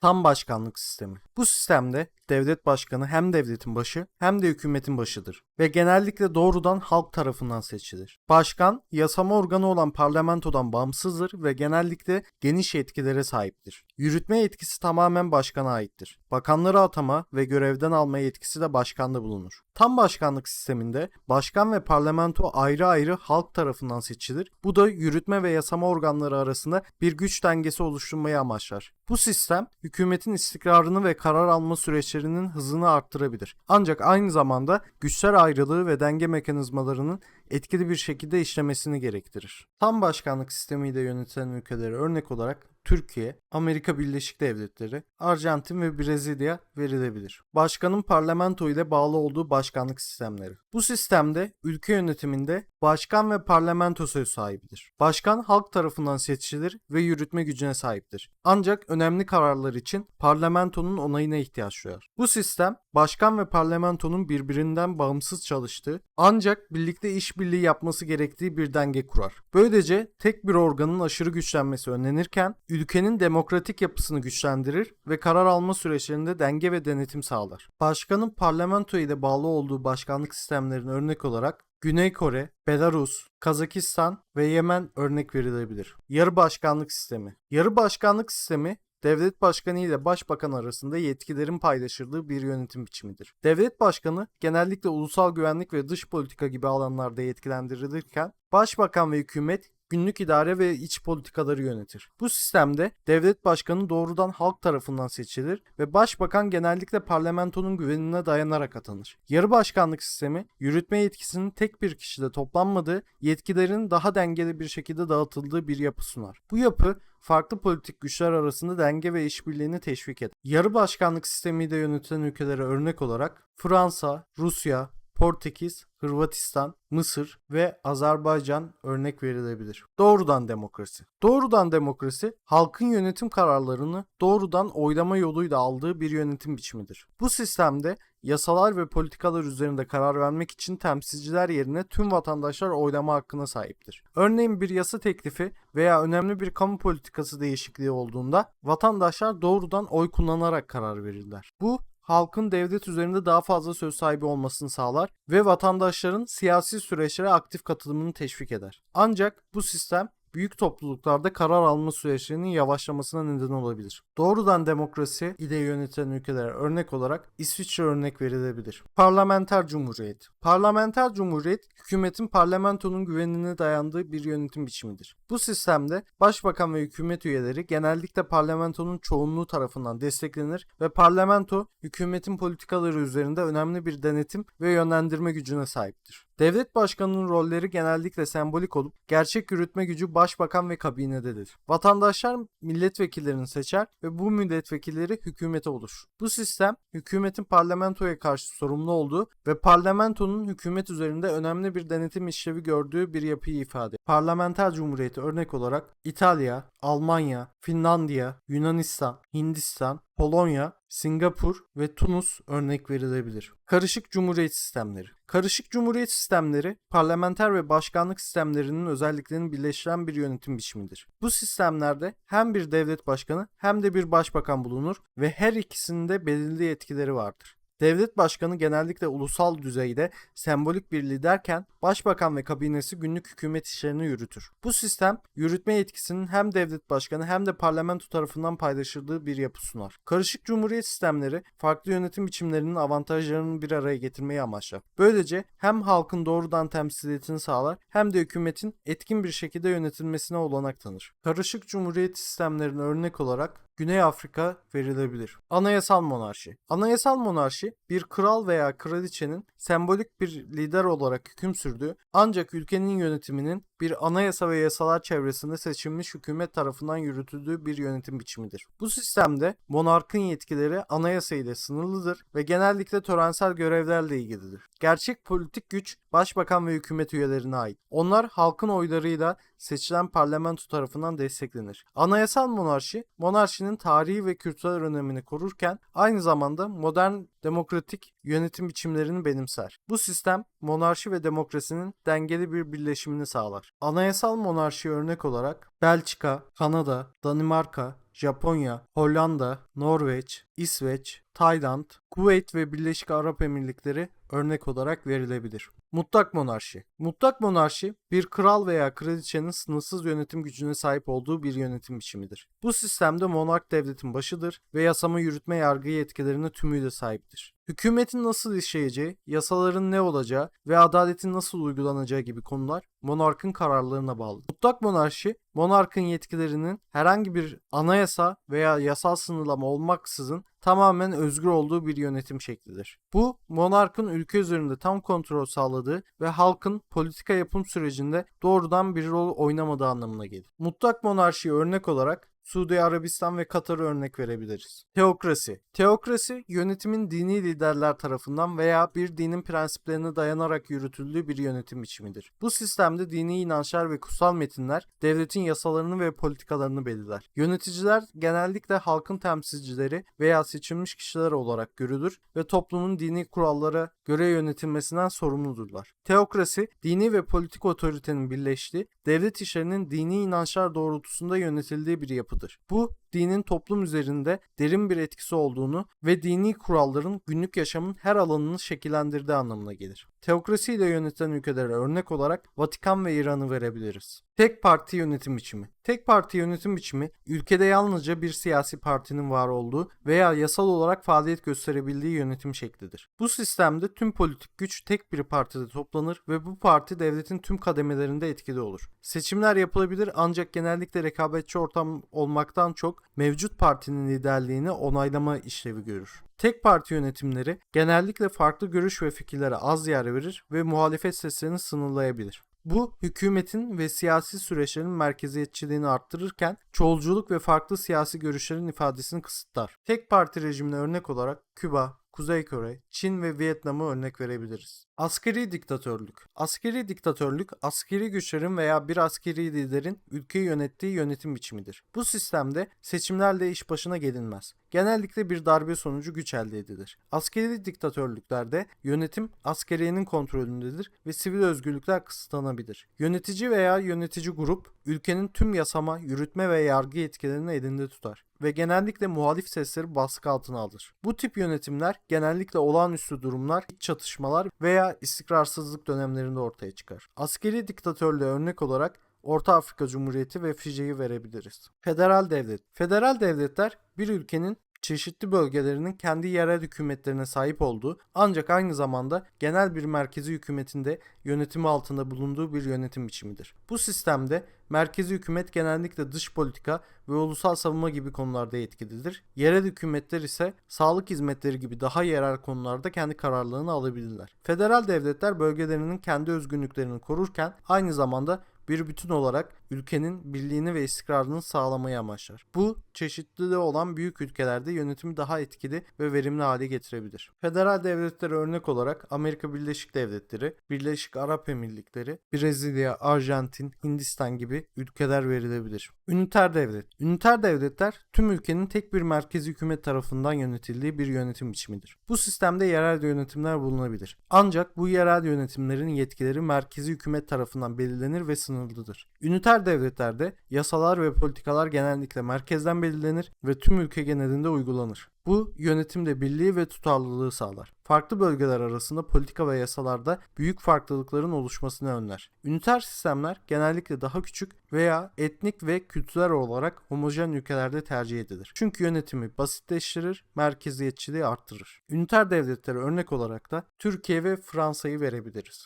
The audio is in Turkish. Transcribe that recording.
Tam başkanlık sistemi. Bu sistemde devlet başkanı hem devletin başı hem de hükümetin başıdır ve genellikle doğrudan halk tarafından seçilir. Başkan, yasama organı olan parlamentodan bağımsızdır ve genellikle geniş yetkilere sahiptir. Yürütme yetkisi tamamen başkana aittir. Bakanları atama ve görevden alma yetkisi de başkanda bulunur. Tam başkanlık sisteminde başkan ve parlamento ayrı ayrı halk tarafından seçilir. Bu da yürütme ve yasama organları arasında bir güç dengesi oluşturmayı amaçlar. Bu sistem hükümetin istikrarını ve karar alma süreçlerinin hızını arttırabilir. Ancak aynı zamanda güçler ayrılığı ve denge mekanizmalarının etkili bir şekilde işlemesini gerektirir. Tam başkanlık sistemiyle yönetilen ülkelere örnek olarak Türkiye, Amerika Birleşik Devletleri, Arjantin ve Brezilya verilebilir. Başkanın parlamento ile bağlı olduğu başkanlık sistemleri. Bu sistemde ülke yönetiminde başkan ve parlamento söz sahibidir. Başkan halk tarafından seçilir ve yürütme gücüne sahiptir. Ancak önemli kararlar için parlamentonun onayına ihtiyaç duyar. Bu sistem başkan ve parlamentonun birbirinden bağımsız çalıştığı ancak birlikte işbirliği yapması gerektiği bir denge kurar. Böylece tek bir organın aşırı güçlenmesi önlenirken ülkenin demokratik yapısını güçlendirir ve karar alma süreçlerinde denge ve denetim sağlar. Başkanın parlamento ile bağlı olduğu başkanlık sistemlerine örnek olarak Güney Kore, Belarus, Kazakistan ve Yemen örnek verilebilir. Yarı başkanlık sistemi. Yarı başkanlık sistemi devlet başkanı ile başbakan arasında yetkilerin paylaşıldığı bir yönetim biçimidir. Devlet başkanı genellikle ulusal güvenlik ve dış politika gibi alanlarda yetkilendirilirken başbakan ve hükümet günlük idare ve iç politikaları yönetir. Bu sistemde devlet başkanı doğrudan halk tarafından seçilir ve başbakan genellikle parlamentonun güvenine dayanarak atanır. Yarı başkanlık sistemi yürütme yetkisinin tek bir kişide toplanmadığı, yetkilerin daha dengeli bir şekilde dağıtıldığı bir yapı sunar. Bu yapı farklı politik güçler arasında denge ve işbirliğini teşvik eder. Yarı başkanlık sistemiyle yönetilen ülkelere örnek olarak Fransa, Rusya, Portekiz, Hırvatistan, Mısır ve Azerbaycan örnek verilebilir. Doğrudan demokrasi. Doğrudan demokrasi halkın yönetim kararlarını doğrudan oylama yoluyla aldığı bir yönetim biçimidir. Bu sistemde yasalar ve politikalar üzerinde karar vermek için temsilciler yerine tüm vatandaşlar oylama hakkına sahiptir. Örneğin bir yasa teklifi veya önemli bir kamu politikası değişikliği olduğunda vatandaşlar doğrudan oy kullanarak karar verirler. Bu halkın devlet üzerinde daha fazla söz sahibi olmasını sağlar ve vatandaşların siyasi süreçlere aktif katılımını teşvik eder. Ancak bu sistem büyük topluluklarda karar alma süreçlerinin yavaşlamasına neden olabilir. Doğrudan demokrasi ile yönetilen ülkelere örnek olarak İsviçre örnek verilebilir. Parlamenter Cumhuriyet Parlamenter Cumhuriyet, hükümetin parlamentonun güvenine dayandığı bir yönetim biçimidir. Bu sistemde başbakan ve hükümet üyeleri genellikle parlamentonun çoğunluğu tarafından desteklenir ve parlamento hükümetin politikaları üzerinde önemli bir denetim ve yönlendirme gücüne sahiptir. Devlet başkanının rolleri genellikle sembolik olup gerçek yürütme gücü başbakan ve kabinededir. Vatandaşlar milletvekillerini seçer ve bu milletvekilleri hükümete oluşur. Bu sistem hükümetin parlamentoya karşı sorumlu olduğu ve parlamentonun hükümet üzerinde önemli bir denetim işlevi gördüğü bir yapıyı ifade. Parlamenter Cumhuriyeti örnek olarak İtalya, Almanya, Finlandiya, Yunanistan, Hindistan, Polonya, Singapur ve Tunus örnek verilebilir. Karışık Cumhuriyet sistemleri. Karışık Cumhuriyet sistemleri parlamenter ve başkanlık sistemlerinin özelliklerini birleştiren bir yönetim biçimidir. Bu sistemlerde hem bir devlet başkanı hem de bir başbakan bulunur ve her ikisinde belirli yetkileri vardır. Devlet başkanı genellikle ulusal düzeyde sembolik bir liderken başbakan ve kabinesi günlük hükümet işlerini yürütür. Bu sistem yürütme yetkisinin hem devlet başkanı hem de parlamento tarafından paylaşıldığı bir yapı sunar. Karışık cumhuriyet sistemleri farklı yönetim biçimlerinin avantajlarını bir araya getirmeyi amaçlar. Böylece hem halkın doğrudan temsiliyetini sağlar hem de hükümetin etkin bir şekilde yönetilmesine olanak tanır. Karışık cumhuriyet sistemlerine örnek olarak Güney Afrika verilebilir. Anayasal monarşi. Anayasal monarşi bir kral veya kraliçenin sembolik bir lider olarak hüküm sürdüğü ancak ülkenin yönetiminin bir anayasa ve yasalar çevresinde seçilmiş hükümet tarafından yürütüldüğü bir yönetim biçimidir. Bu sistemde monarkın yetkileri anayasa ile sınırlıdır ve genellikle törensel görevlerle ilgilidir. Gerçek politik güç başbakan ve hükümet üyelerine ait. Onlar halkın oylarıyla seçilen parlamento tarafından desteklenir. Anayasal monarşi, monarşinin tarihi ve kültürel önemini korurken aynı zamanda modern demokratik yönetim biçimlerini benimser. Bu sistem monarşi ve demokrasinin dengeli bir birleşimini sağlar. Anayasal monarşi örnek olarak Belçika, Kanada, Danimarka, Japonya, Hollanda, Norveç, İsveç, Tayland, Kuveyt ve Birleşik Arap Emirlikleri örnek olarak verilebilir. Mutlak monarşi. Mutlak monarşi bir kral veya kraliçenin sınırsız yönetim gücüne sahip olduğu bir yönetim biçimidir. Bu sistemde monark devletin başıdır ve yasama yürütme yargı yetkilerine tümüyle sahiptir. Hükümetin nasıl işleyeceği, yasaların ne olacağı ve adaletin nasıl uygulanacağı gibi konular monarkın kararlarına bağlı. Mutlak monarşi, monarkın yetkilerinin herhangi bir anayasa veya yasal sınırlama olmaksızın tamamen özgür olduğu bir yönetim şeklidir. Bu, monarkın ülke üzerinde tam kontrol sağladığı ve halkın politika yapım sürecinde doğrudan bir rol oynamadığı anlamına gelir. Mutlak monarşiye örnek olarak Suudi Arabistan ve Katar'ı örnek verebiliriz. Teokrasi. Teokrasi, yönetimin dini liderler tarafından veya bir dinin prensiplerine dayanarak yürütüldüğü bir yönetim biçimidir. Bu sistemde dini inançlar ve kutsal metinler devletin yasalarını ve politikalarını belirler. Yöneticiler genellikle halkın temsilcileri veya seçilmiş kişiler olarak görülür ve toplumun dini kurallara göre yönetilmesinden sorumludurlar. Teokrasi, dini ve politik otoritenin birleştiği, devlet işlerinin dini inançlar doğrultusunda yönetildiği bir yapıdır. Bu, dinin toplum üzerinde derin bir etkisi olduğunu ve dini kuralların günlük yaşamın her alanını şekillendirdiği anlamına gelir. Teokrasiyle yönetilen ülkelere örnek olarak Vatikan ve İran'ı verebiliriz. Tek parti yönetim biçimi. Tek parti yönetim biçimi ülkede yalnızca bir siyasi partinin var olduğu veya yasal olarak faaliyet gösterebildiği yönetim şeklidir. Bu sistemde tüm politik güç tek bir partide toplanır ve bu parti devletin tüm kademelerinde etkili olur. Seçimler yapılabilir ancak genellikle rekabetçi ortam olmaktan çok mevcut partinin liderliğini onaylama işlevi görür. Tek parti yönetimleri genellikle farklı görüş ve fikirlere az yer verir ve muhalefet seslerini sınırlayabilir. Bu hükümetin ve siyasi süreçlerin merkeziyetçiliğini arttırırken çoğulculuk ve farklı siyasi görüşlerin ifadesini kısıtlar. Tek parti rejimine örnek olarak Küba, Kuzey Kore, Çin ve Vietnam'ı örnek verebiliriz. Askeri diktatörlük. Askeri diktatörlük, askeri güçlerin veya bir askeri liderin ülkeyi yönettiği yönetim biçimidir. Bu sistemde seçimlerle iş başına gelinmez. Genellikle bir darbe sonucu güç elde edilir. Askeri diktatörlüklerde yönetim askeriyenin kontrolündedir ve sivil özgürlükler kısıtlanabilir. Yönetici veya yönetici grup ülkenin tüm yasama, yürütme ve yargı yetkilerini elinde tutar ve genellikle muhalif sesleri baskı altına alır. Bu tip yönetimler genellikle olağanüstü durumlar, iç çatışmalar veya istikrarsızlık dönemlerinde ortaya çıkar. Askeri diktatörlüğe örnek olarak Orta Afrika Cumhuriyeti ve Fiji'yi verebiliriz. Federal devlet. Federal devletler bir ülkenin çeşitli bölgelerinin kendi yerel hükümetlerine sahip olduğu ancak aynı zamanda genel bir merkezi hükümetinde yönetimi altında bulunduğu bir yönetim biçimidir. Bu sistemde merkezi hükümet genellikle dış politika ve ulusal savunma gibi konularda etkilidir. Yerel hükümetler ise sağlık hizmetleri gibi daha yerel konularda kendi kararlarını alabilirler. Federal devletler bölgelerinin kendi özgünlüklerini korurken aynı zamanda bir bütün olarak ülkenin birliğini ve istikrarını sağlamayı amaçlar. Bu çeşitliliği olan büyük ülkelerde yönetimi daha etkili ve verimli hale getirebilir. Federal devletlere örnek olarak Amerika Birleşik Devletleri, Birleşik Arap Emirlikleri, Brezilya, Arjantin, Hindistan gibi ülkeler verilebilir. Üniter devlet. Üniter devletler tüm ülkenin tek bir merkezi hükümet tarafından yönetildiği bir yönetim biçimidir. Bu sistemde yerel yönetimler bulunabilir. Ancak bu yerel yönetimlerin yetkileri merkezi hükümet tarafından belirlenir ve sınırlıdır. Üniter devletlerde yasalar ve politikalar genellikle merkezden belirlenir ve tüm ülke genelinde uygulanır. Bu yönetimde birliği ve tutarlılığı sağlar. Farklı bölgeler arasında politika ve yasalarda büyük farklılıkların oluşmasını önler. Üniter sistemler genellikle daha küçük veya etnik ve kültürel olarak homojen ülkelerde tercih edilir. Çünkü yönetimi basitleştirir, merkeziyetçiliği arttırır. Üniter devletlere örnek olarak da Türkiye ve Fransa'yı verebiliriz.